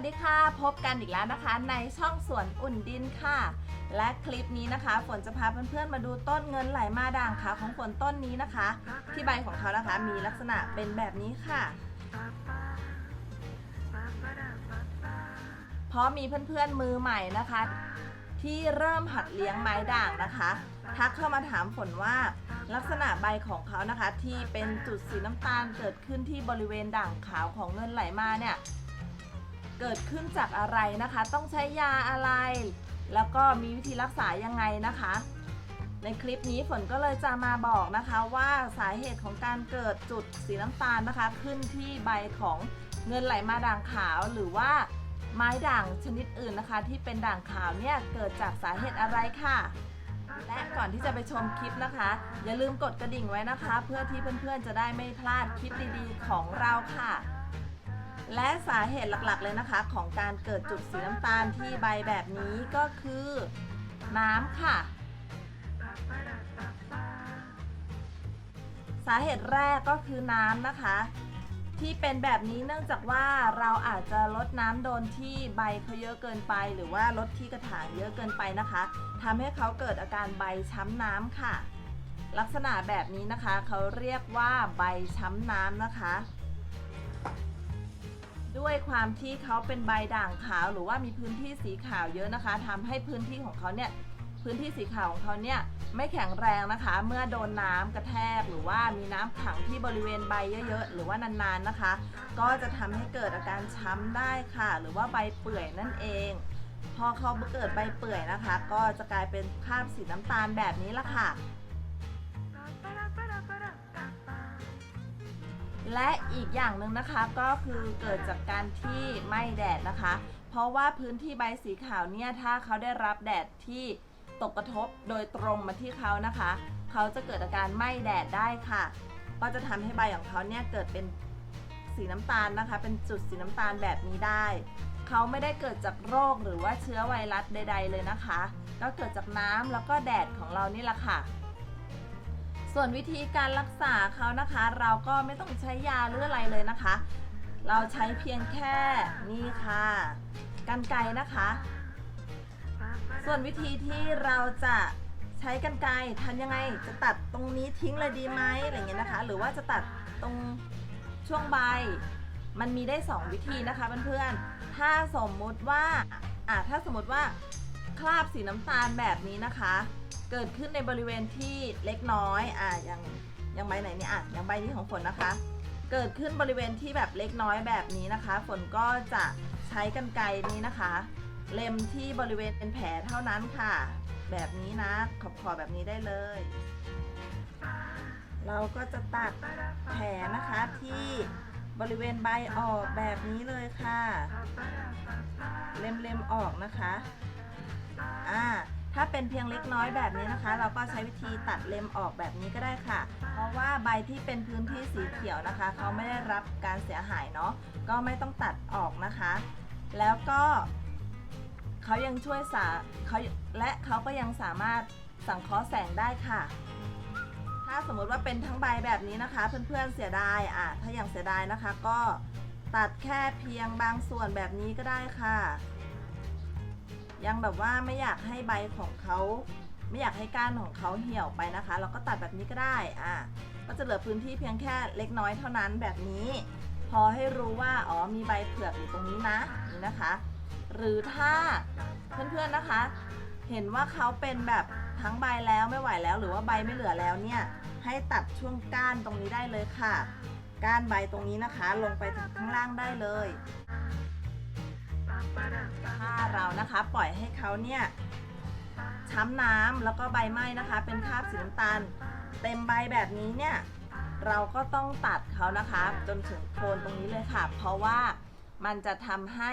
วัสดีค่ะ พบกันอีกแล้วนะคะ ในช่องสวนอุ่นดินค่ะ และคลิปนี้นะคะ ฝนจะพาเพื่อนๆมาดูต้นเงินไหลมาด่างขาวของฝนต้นนี้นะคะ ที่ใบของเขานะคะ มีลักษณะเป็นแบบนี้ค่ะ เพราะมีเพื่อนๆมือใหม่นะคะ ที่เริ่มหัดเลี้ยงไม้ด่างนะคะทักเข้ามาถามฝนว่าลักษณะใบของเขานะคะ ที่เป็นจุดสีน้ำตาลเกิดขึ้นที่บริเวณด่างขาวของเงินไหลมาเนี่ย เกิดขึ้นจากอะไรนะคะ ต้องใช้ยาอะไร แล้วก็มีวิธีรักษายังไงนะคะ ในคลิปนี้ฝนก็เลยจะมาบอกนะคะว่าสาเหตุของการเกิดจุดสีน้ำตาลนะคะ ขึ้นที่ใบของเงินไหลมาด่างขาวหรือว่าไม้ด่างชนิดอื่นนะคะ ที่เป็นด่างขาวเนี่ยเกิดจากสาเหตุอะไรค่ะ และก่อนที่จะไปชมคลิปนะคะ อย่าลืมกดกระดิ่งไว้นะคะ เพื่อที่เพื่อนๆจะได้ไม่พลาดคลิปดีๆ ของเราค่ะ และสาเหตุหลักๆเลยนะคะของการเกิดจุดสีน้ำตาลที่ใบแบบนี้ก็คือ น้ำค่ะ สาเหตุแรกก็คือน้ำนะคะ ที่เป็นแบบนี้เนื่องจากว่าเราอาจจะลดน้ำโดนที่ใบเขาเยอะเกินไป หรือว่าลดที่กระถางเยอะเกินไปนะคะทำให้เขาเกิดอาการใบช้ำน้ำค่ะ ลักษณะแบบนี้นะคะเขาเรียกว่าใบช้ำน้ำนะคะ ด้วยความที่เขาเป็นใบด่างขาว หรือว่ามีพื้นที่สีขาวเยอะนะคะทำให้พื้นที่ของเขาเนี่ยพื้นที่สีขาวของเขาเนี่ยไม่แข็งแรงนะคะ เมื่อโดนน้ำกระแทก หรือว่ามีน้ำขังที่บริเวณใบเยอะๆ หรือว่านานๆนะคะ ก็จะทำให้เกิดอาการช้ำได้ค่ะ หรือว่าใบเปื่อยนั่นเอง พอเขาเกิดใบเปื่อยนะคะ ก็จะกลายเป็นคราบสีน้ำตาลแบบนี้ละค่ะ และอีกอย่างหนึ่งนะคะก็คือเกิดจากการที่ไม่แดดนะคะ เพราะว่าพื้นที่ใบสีขาวเนี่ยถ้าเขาได้รับแดดที่ตกกระทบโดยตรงมาที่เขานะคะ เขาจะเกิดอาการไม่แดดได้ค่ะ ก็จะทำให้ใบของเขาเนี่ยเกิดเป็นสีน้ำตาลนะคะ เป็นจุดสีน้ำตาลแบบนี้ได้ เขาไม่ได้เกิดจากโรคหรือว่าเชื้อไวรัสใด ๆ เลยนะคะ ก็เกิดจากน้ำแล้วก็แดดของเรานี่แหละค่ะ ส่วนวิธีการรักษาเขานะคะ เราก็ไม่ต้องใช้ยาหรืออะไรเลยนะคะ เราใช้เพียงแค่นี่ค่ะกันไกนะคะ ส่วนวิธีที่เราจะใช้กันไกทำยังไงจะตัดตรงนี้ทิ้งเลยดีไหมอะไรเงี้ยนะคะ หรือว่าจะตัดตรงช่วงใบ มันมีได้ 2 วิธีนะคะเพื่อนๆถ้าสมมุติว่าอะถ้าสมมติว่าคราบสีน้ำตาลแบบนี้นะคะ เกิดขึ้นในบริเวณที่เล็กน้อยอะอย่างอย่างใบไหนเนี่ยอะอย่างใบนี้ของฝนนะคะ เกิดขึ้นบริเวณที่แบบเล็กน้อยแบบนี้นะคะ ฝนก็จะใช้กันไกรนี้นะคะ เล็มที่บริเวณเป็นแผลเท่านั้นค่ะ แบบนี้นะขอบขอแบบนี้ได้เลย เราก็จะตัดแผลนะคะที่บริเวณใบออกแบบนี้เลยค่ะ เล็มๆออกนะคะ อ่า ถ้าเป็นเพียงเล็กน้อยแบบนี้นะคะ เราก็ใช้วิธีตัดเล็มออกแบบนี้ก็ได้ค่ะ เพราะว่าใบที่เป็นพื้นที่สีเขียวนะคะ เขาไม่ได้รับการเสียหายเนาะก็ไม่ต้องตัดออกนะคะ แล้วก็เขายังช่วยสาเขาและเขาก็ยังสามารถสังเคราะห์แสงได้ค่ะ ถ้าสมมุติว่าเป็นทั้งใบแบบนี้นะคะ เพื่อนๆเสียดายอะถ้าอย่างเสียดายนะคะก็ตัดแค่เพียงบางส่วนแบบนี้ก็ได้ค่ะ ยังแบบว่าไม่อยากให้ใบของเขาไม่อยากให้ก้านของเขาเหี่ยวไปนะคะ เราก็ตัดแบบนี้ก็ได้อะก็จะเหลือพื้นที่เพียงแค่เล็กน้อยเท่านั้นแบบนี้ พอให้รู้ว่าอ๋อมีใบเผือกอยู่ตรงนี้นะนี่นะคะ หรือถ้าเพื่อนๆนะคะ เห็นว่าเขาเป็นแบบทั้งใบแล้วไม่ไหวแล้ว หรือว่าใบไม่เหลือแล้วเนี่ยให้ตัดช่วงก้านตรงนี้ได้เลยค่ะ ก้านใบตรงนี้นะคะ ลงไปถึงข้างล่างได้เลย ถ้าเรานะคะ ปล่อยให้เขาเนี่ยช้ำน้ำแล้วก็ใบไหม้นะคะ เป็นคราบสีน้ำตาลเต็มใบแบบนี้เนี่ยเราก็ต้องตัดเขานะคะ จนถึงโคนตรงนี้เลยค่ะ เพราะว่ามันจะทำให้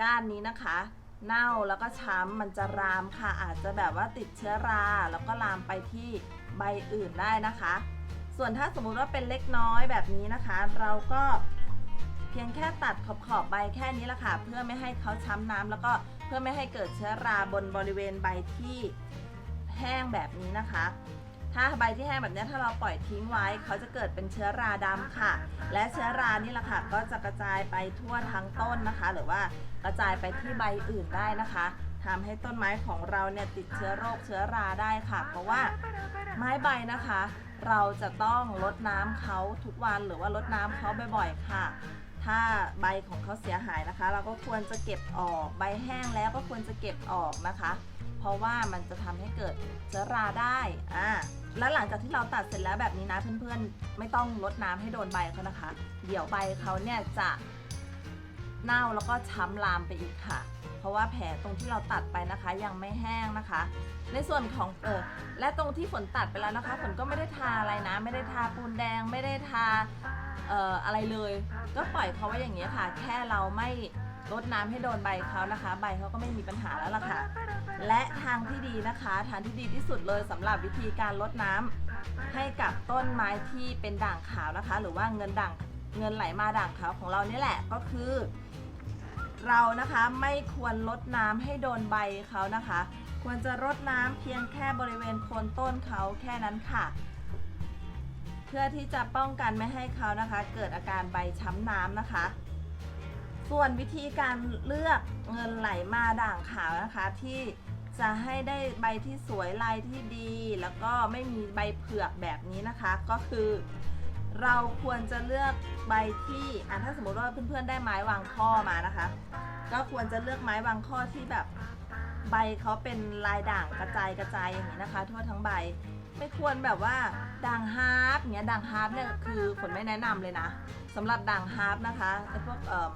ก้านนี้นะคะ เน่าแล้วก็ช้ำมันจะรามค่ะ อาจจะแบบว่าติดเชื้อรา แล้วก็ลามไปที่ใบอื่นได้นะคะ ส่วนถ้าสมมุติว่าเป็นเล็กน้อยแบบนี้นะคะ เราก็เพียงแค่ตัดขอบขอบใบแค่นี้ละค่ะ เพื่อไม่ให้เขาช้ำน้ำแล้วก็เพื่อไม่ให้เกิดเชื้อราบนบริเวณใบที่แห้งแบบนี้นะคะ ถ้าใบที่แห้งแบบนี้ถ้าเราปล่อยทิ้งไว้ เขาจะเกิดเป็นเชื้อราดำค่ะ และเชื้อรานี่แหละค่ะ ก็จะกระจายไปทั่วทั้งต้นนะคะ หรือว่ากระจายไปที่ใบอื่นได้นะคะทำให้ต้นไม้ของเราเนี่ยติดเชื้อโรคเชื้อราได้ค่ะ เพราะว่าไม้ใบนะคะ เราจะต้องลดน้ำเขาทุกวันหรือว่าลดน้ำเขาบ่อยๆค่ะ ถ้าใบของเขาเสียหายนะคะ เราก็ควรจะเก็บออกใบแห้งแล้วก็ควรจะเก็บออกนะคะ เพราะว่ามันจะทำให้เกิดเชื้อราได้อ่าแล้วหลังจากที่เราตัดเสร็จแล้วแบบนี้นะเพื่อนๆ ไม่ต้องลดน้ำให้โดนใบเขานะคะ เดี๋ยวใบเขาเนี่ยจะเน่าแล้วก็ช้ำลามไปอีกค่ะ เพราะว่าแผลตรงที่เราตัดไปนะคะ ยังไม่แห้งนะคะ ในส่วนของเออและตรงที่ฝนตัดไปแล้วนะคะฝนก็ไม่ได้ทาอะไรนะ ไม่ได้ทาปูนแดง ไม่ได้ทา เอ่ออะไรเลย ก็ปล่อยเขาไว้อย่างนี้ยค่ะ แค่เราไม่รดน้ำให้โดนใบเขานะคะ ใบเขาก็ไม่มีปัญหาแล้วล่ะค่ะ และทางที่ดีนะคะทางที่ดีที่สุดเลยสำหรับวิธีการลดน้ำให้กับต้นไม้ที่เป็นด่างขาวนะคะ หรือว่าเงินด่างเงินไหลมาด่างขาวของเรานี่แหละก็คือ เรานะคะไม่ควรลดน้ำให้โดนใบเขานะคะ ควรจะรดน้ำเพียงแค่บริเวณโคนต้นเขาแค่นั้นค่ะ เพื่อที่จะป้องกันไม่ให้เขานะคะ เกิดอาการใบช้ำน้ำนะคะ ส่วนวิธีการเลือกเงินไหลมาด่างขาวนะคะ ที่จะให้ได้ใบที่สวยลายที่ดี แล้วก็ไม่มีใบเผือกแบบนี้นะคะ ก็คือ เราควรจะเลือกใบที่อะถ้าสมมติว่าเพื่อนๆได้ไม้วางข้อมานะคะ ก็ควรจะเลือกไม้วางข้อที่แบบใบเขาเป็นลายด่างกระจายกระจายอย่างนี้นะคะ ทั่วทั้งใบ ไม่ควรแบบว่าด่างฮาร์ปเงี้ยด่างฮาร์ปเนี่ยคือฝนไม่แนะนำเลยนะสำหรับด่างฮาร์ปนะคะไอ้พวกเอ่อ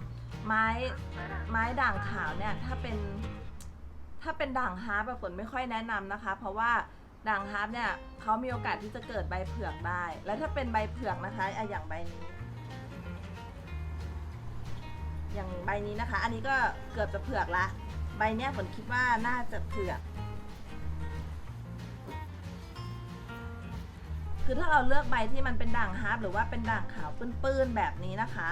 ไม้ไม้ด่างขาวเนี่ยถ้าเป็น ถ้าเป็นด่างฮาร์ปอะฝนไม่ค่อยแนะนำนะคะ เพราะว่าด่างฮาร์ปเนี่ยเขามีโอกาสที่จะเกิดใบเผือกได้ แล้วถ้าเป็นใบเผือกนะคะไอะอย่างใบนี้ อย่างใบนี้นะคะ อันนี้ก็เกือบจะเผือกละใบเนี้ยฝนคิดว่าน่าจะเผือก คือถ้าเราเลือกใบที่มันเป็นด่างฮาร์ปหรือว่าเป็นด่างขาวปื้นๆแบบนี้นะคะ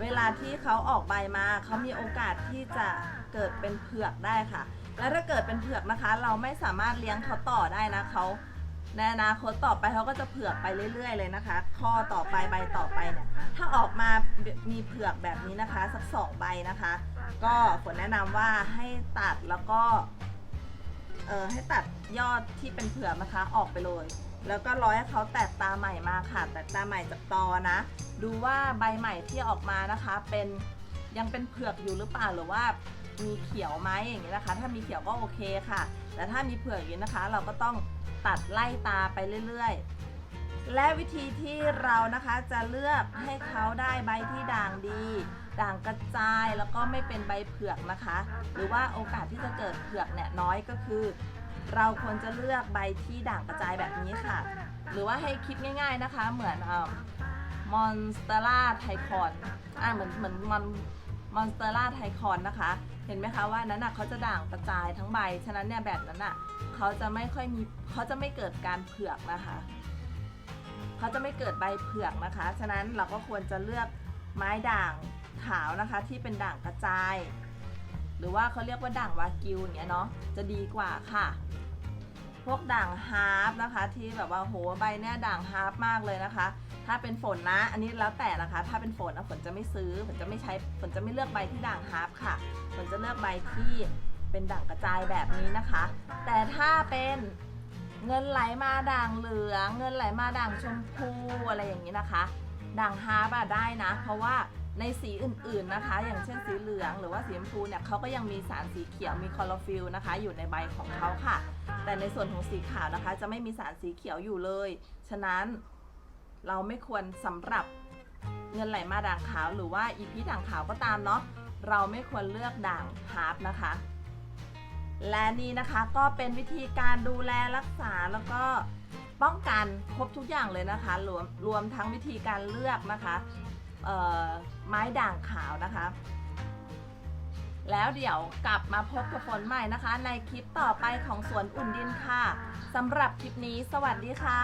เวลาที่เขาออกใบมาเขามีโอกาสที่จะเกิดเป็นเผือกได้ค่ะ แล้วถ้าเกิดเป็นเผือกนะคะ เราไม่สามารถเลี้ยงเขาต่อได้นะเขาในอนาคตต่อไปเขาก็จะเผือกไปเรื่อย ๆ เลยนะคะ ข้อต่อไปใบต่อไปเนี่ยถ้าออกมามีเผือกแบบนี้นะคะ สักสองใบนะคะ ก็ฝนแนะนำว่าให้ตัดแล้วก็ เออให้ตัดยอดที่เป็นเผือกนะคะออกไปเลย แล้วก็ร้อยให้เขาแตกตาใหม่มาค่ะ แตกตาใหม่จากตอนะ ดูว่าใบใหม่ที่ออกมานะคะ เป็นยังเป็นเผือกอยู่หรือเปล่าหรือว่ามีเขียวไหมอย่างนี้นะคะ ถ้ามีเขียวก็โอเคค่ะ แต่ถ้ามีเผือกอย่างนี้นะคะ เราก็ต้องตัดไล่ตาไปเรื่อยๆ และวิธีที่เรานะคะจะเลือกให้เขาได้ใบที่ด่างดี ด่างกระจายแล้วก็ไม่เป็นใบเผือกนะคะ หรือว่าโอกาสที่จะเกิดเผือกเนี่ยน้อยก็คือ เราควรจะเลือกใบที่ด่างกระจายแบบนี้ค่ะ หรือว่าให้คิดง่าย ๆนะคะ เหมือนมอนสเตล่าไทคอนอ่าเหมือนเหมือนมอนมอนสเตล่าไทคอนนะคะ เห็นไหมคะว่านั้นอะเขาจะด่างกระจายทั้งใบ ฉะนั้นเนี่ยแบบนั้นอะเขาจะไม่ค่อยมีเขาจะไม่เกิดการเผือกนะคะ เขาจะไม่เกิดใบเผือกนะคะ ฉะนั้นเราก็ควรจะเลือกไม้ด่างขาวนะคะที่เป็นด่างกระจาย หรือว่าเขาเรียกว่าด่างวากิวอย่างเงี้ยเนาะจะดีกว่าค่ะ พวกด่างฮาร์ปนะคะ ที่แบบว่าโหใบเนี่ยด่างฮาร์ปมากเลยนะคะ ถ้าเป็นฝนนะ อันนี้แล้วแต่นะคะ ถ้าเป็นฝนนะฝนจะไม่ซื้อฝนจะไม่ใช้ฝนจะไม่เลือกใบที่ด่างฮาร์ปค่ะฝนจะเลือกใบที่เป็นด่างกระจายแบบนี้นะคะ แต่ถ้าเป็น เงินไหลมาด่างเหลือง เงินไหลมาด่างชมพูอะไรอย่างนี้นะคะ ด่างฮาร์ปอะได้นะ เพราะว่าในสีอื่นๆนะคะ อย่างเช่นสีเหลืองหรือว่าสีชมพูเนี่ยเขาก็ยังมีสารสีเขียวมีคลอโรฟิลล์นะคะ อยู่ในใบของเขาค่ะ แต่ในส่วนของสีขาวนะคะ จะไม่มีสารสีเขียวอยู่เลย ฉะนั้นเราไม่ควรสำหรับเงินไหลมาด่างขาวหรือว่าอีพีด่างขาวก็ตามเนาะเราไม่ควรเลือกด่างฮาร์ปนะคะ และนี่นะคะก็เป็นวิธีการดูแลรักษาแล้วก็ป้องกันครบทุกอย่างเลยนะคะ รวมรวมทั้งวิธีการเลือกนะคะไม้ด่างขาวนะคะ แล้วเดี๋ยวกลับมาพบกับฝนใหม่นะคะ ในคลิปต่อไปของสวนอุ่นดินค่ะสำหรับคลิปนี้สวัสดีค่ะ